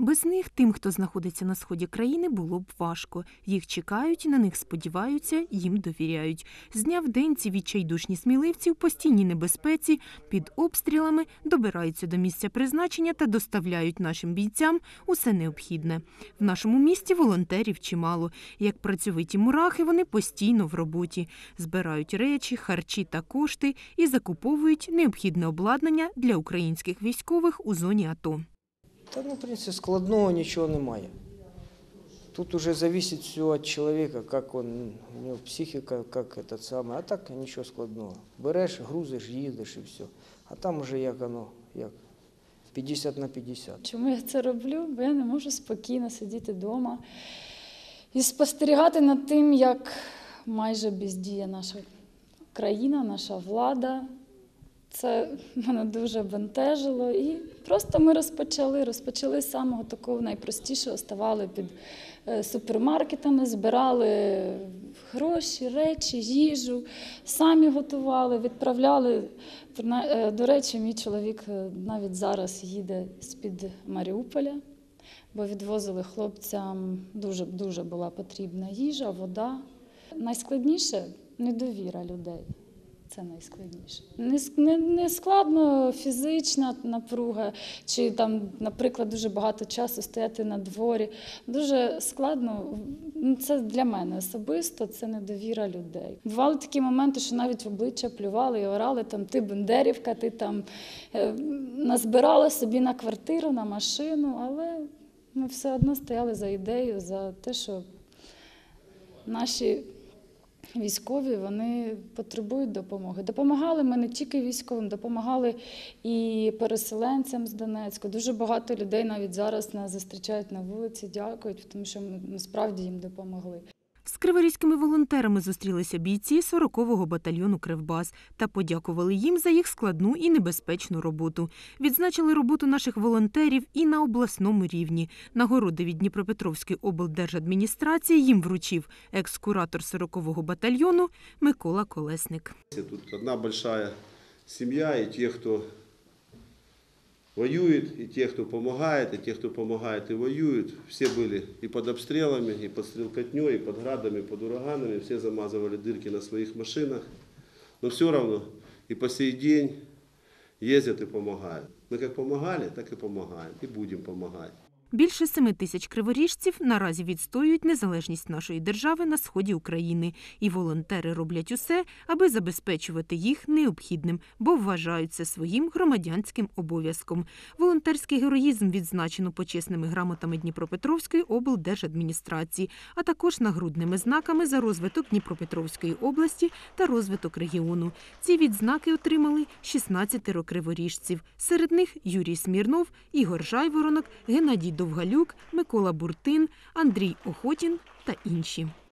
Без них тим, хто знаходиться на сході країни, було б важко. Їх чекають, на них сподіваються, їм довіряють. З дня в день ці відчайдушні сміливці в постійній небезпеці під обстрілами добираються до місця призначення та доставляють нашим бійцям усе необхідне. В нашому місті волонтерів чимало. Як працьовиті мурахи, вони постійно в роботі, збирають речі, харчі та кошти і закуповують необхідне обладнання для українських військових у зоні АТО. Та ну, в принципі, складного нічого немає. Тут уже зависит все от человека, как он, у него психика, как этот самый, а так нічого складного. Береш, грузиш, їздиш і все. А там уже як оно, як 50 на 50. Чому я це роблю? Бо я не можу спокійно сидіти вдома і спостерігати над тим, як майже бездіє наша країна, наша влада. Це мене дуже бентежило. І просто ми розпочали. Розпочали з самого такого найпростішого, ставали під е, супермаркетами, збирали гроші, речі, їжу, самі готували, відправляли. Е, До речі, мій чоловік е, навіть зараз їде з-під Маріуполя, бо відвозили хлопцям дуже, дуже була потрібна їжа, вода. Найскладніше недовіра людей. Це найскладніше. Не, не, не складно фізична напруга, чи там, наприклад, дуже багато часу стояти на дворі. Дуже складно. ну, Це для мене особисто, це недовіра людей. Бували такі моменти, що навіть в обличчя плювали і орали там ти бендерівка, ти там е, назбирала собі на квартиру, на машину, але ми все одно стояли за ідею, за те, що наші військові вони потребують допомоги. Допомагали ми не тільки військовим, допомагали і переселенцям з Донецька. Дуже багато людей навіть зараз нас зустрічають на вулиці, дякують, тому що ми насправді їм допомогли. З криворізькими волонтерами зустрілися бійці 40-го батальйону Кривбас та подякували їм за їх складну і небезпечну роботу. Відзначили роботу наших волонтерів і на обласному рівні. Нагороди від Дніпропетровської облдержадміністрації їм вручив екс-куратор 40-го батальйону Микола Колесник. Тут одна большая семья, и те, кто воюет, и те, кто помогает, и те, кто помогает и воюет, все были и под обстрелами, и под стрелкотней, и под градами, и под ураганами, все замазывали дырки на своих машинах, но все равно и по сей день ездят и помогают. Мы как помогали, так и помогаем, и будем помогать. Більше семи тисяч криворіжців наразі відстоюють незалежність нашої держави на сході України, і волонтери роблять усе, аби забезпечувати їх необхідним, бо вважають це своїм громадянським обов'язком. Волонтерський героїзм відзначено почесними грамотами Дніпропетровської облдержадміністрації, а також нагрудними знаками за розвиток Дніпропетровської області та розвиток регіону. Ці відзнаки отримали 16 криворіжців. Серед них Юрій Смірнов, Ігор Жайворонок, Геннадій Довгалюк, Микола Буртин, Андрій Охотін та інші.